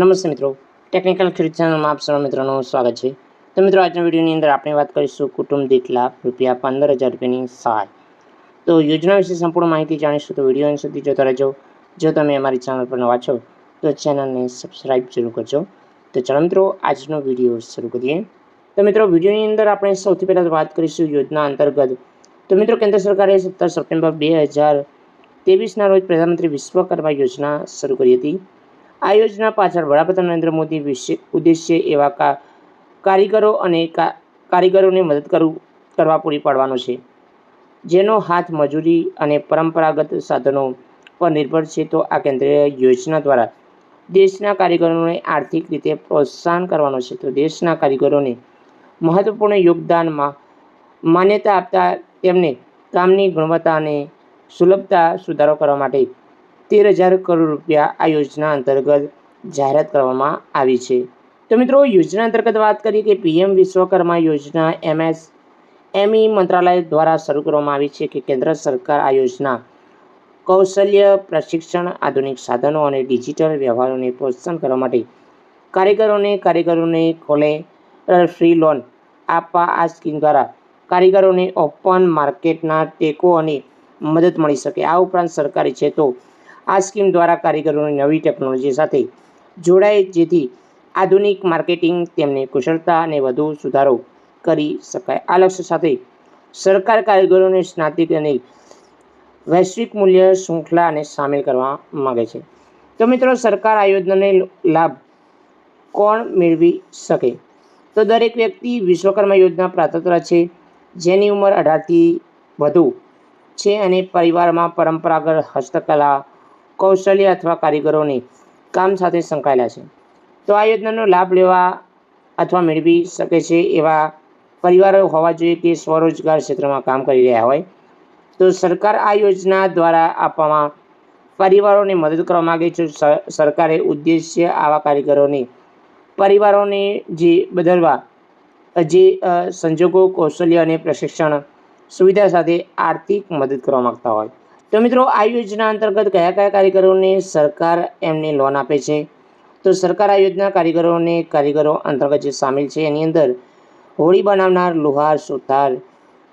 નમસ્તે મિત્રો. ટેકનિકલ ખેડૂત ચેનલમાં આપ સર્વ મિત્રોનું સ્વાગત છે. તો મિત્રો, આજના વિડીયોની અંદર આપણે વાત કરીશું કુટુંબ દીઠ લાખ રૂપિયા પંદર હજાર રૂપિયાની સહાય. તો યોજના વિશે સંપૂર્ણ માહિતી જાણીશું તો વીડિયો સુધી જોતા રહેજો. જો તમે અમારી ચેનલ પર નવા છો, તો ચેનલને સબસ્ક્રાઈબ જરૂર કરજો. તો ચાલો મિત્રો, આજનો વીડિયો શરૂ કરીએ. તો મિત્રો, વિડીયોની અંદર આપણે સૌથી પહેલાં વાત કરીશું યોજના અંતર્ગત. તો મિત્રો, કેન્દ્ર સરકારે સત્તર સપ્ટેમ્બર બે હજાર ત્રેવીસના રોજ પ્રધાનમંત્રી વિશ્વકર્મા યોજના શરૂ કરી હતી. આ યોજના પાછળ વડાપ્રધાન નરેન્દ્ર મોદી વિશે ઉદ્દેશ્ય એવા કારીગરો અને કારીગરોને મદદ કરું કરવા પૂરી પાડવાનો છે. જેનો હાથ મજૂરી અને પરંપરાગત સાધનો પર નિર્ભર છે, તો આ કેન્દ્રીય યોજના દ્વારા દેશના કારીગરોને આર્થિક રીતે પ્રોત્સાહન કરવાનો છે. તો દેશના કારીગરોને મહત્વપૂર્ણ યોગદાનમાં માન્યતા આપતા તેમને કામની ગુણવત્તા અને સુલભતા સુધારો કરવા માટે તેર હજાર કરોડ રૂપિયા આ યોજના અંતર્ગત જાહેરાત કરવામાં આવી છે. તો મિત્રો, યોજના અંતર્ગત વાત કરીએ કે પીએમ વિશ્વકર્મા યોજના એમએસ એમઈ મંત્રાલય દ્વારા શરૂ કરવામાં આવી છે કે કેન્દ્ર સરકાર આ યોજના કૌશલ્ય પ્રશિક્ષણ, આધુનિક સાધનો અને ડિજિટલ વ્યવહારોને પ્રોત્સાહન કરવા માટે કારીગરોને કારીગરોને ખોલે ફ્રી લોન આપવા આ સ્કીમ દ્વારા કારીગરોને ઓપન માર્કેટના ટેકો અને મદદ મળી શકે. આ ઉપરાંત સરકારી છે તો આ સ્કીમ દ્વારા કારીગરોને નવી ટેકનોલોજી સાથે જોડાય, જેથી આધુનિક માર્કેટિંગ તેમને કુશળતા અને વધુ સુધારો કરી શકાય. આ લક્ષ્ય સાથે સરકાર કારીગરોને સ્નાતિક અને વૈશ્વિક મૂલ્ય શૃંખલાને સામેલ કરવા માગે છે. તો મિત્રો, સરકાર આ યોજનાને લાભ કોણ મેળવી શકે? તો દરેક વ્યક્તિ વિશ્વકર્મા યોજના પાત્ર છે, જેની ઉંમર અઢારથી વધુ છે અને પરિવારમાં પરંપરાગત હસ્તકલા કૌશલ્ય અથવા કારીગરોની કામ સાથે સંકળાયેલા છે. તો આ યોજનાનો લાભ લેવા અથવા મેળવી શકે છે એવા પરિવારો હોવા જોઈએ કે સ્વરોજગાર ક્ષેત્રમાં કામ કરી રહ્યા હોય. તો સરકાર આ યોજના દ્વારા આપવામાં પરિવારોને મદદ કરવા માગે છે. સરકારે ઉદ્દેશ્ય આવા કારીગરોને પરિવારોને જે બદલવા, જે સંજોગો, કૌશલ્ય અને પ્રશિક્ષણ સુવિધા સાથે આર્થિક મદદ કરવા માગતા હોય. તો મિત્રો, આ યોજના અંતર્ગત કયા કયા કારીગરોને સરકાર એમને લોન આપે છે? તો સરકાર આ યોજના કારીગરોને કારીગરો અંતર્ગત જે સામેલ છે, એની અંદર હોળી બનાવનાર, લુહાર સુથાર,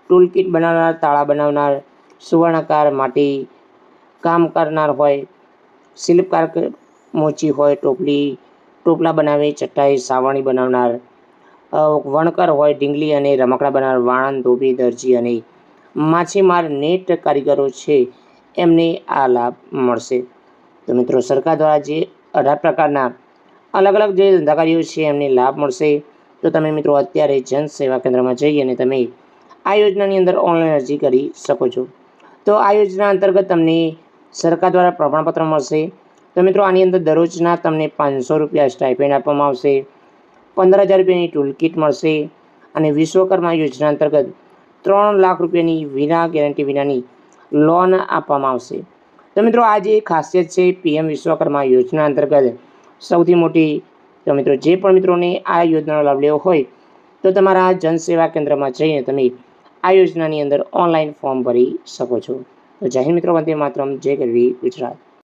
ટૂલકીટ બનાવનાર, તાળા બનાવનાર, સુવર્ણકાર માટી, કામ કરનાર હોય, શિલ્પકાર મોચી હોય, ટોપલી, ટોપલા બનાવે, ચટાઈ સાવણી બનાવનાર વણકર હોય, ઢીંગલી અને રમકડા બનાવનાર, વાણંદ, ધોબી, દરજી અને માછીમાર નેટ કારીગરો છે. એમને આ લાભ મળશે. તો મિત્રો, સરકાર દ્વારા જે અઢાર પ્રકારના અલગ અલગ જે ધંધાકારીઓ છે, એમને લાભ મળશે. તો તમે મિત્રો, અત્યારે જન સેવા કેન્દ્રમાં જઈ અને તમે આ યોજનાની અંદર ઓનલાઈન અરજી કરી શકો છો. તો આ યોજના અંતર્ગત તમને સરકાર દ્વારા પ્રમાણપત્ર મળશે. તો મિત્રો, આની અંદર દરરોજના તમને પાંચસો રૂપિયા સ્ટાઇપેન્ડ આપવામાં આવશે. પંદર હજાર રૂપિયાની ટૂલ કિટ મળશે. અને વિશ્વકર્મા યોજના અંતર્ગત ત્રણ લાખ રૂપિયાની વિના ગેરંટી વિનાની લોન આપવામાં આવશે. તો મિત્રો, આ જે ખાસિયત છે પીએમ વિશ્વકર્મા યોજના અંતર્ગત સૌથી મોટી, તો મિત્રો, જે પણ મિત્રોને આ યોજનાનો લાભ લેવો હોય, તો તમારા જન સેવા કેન્દ્રમાં જઈને તમે આ યોજનાની અંદર ઓનલાઈન ફોર્મ ભરી શકો છો. તો જાહેર મિત્રો, વંદે માત્રમ જે કરવી ગુજરાત.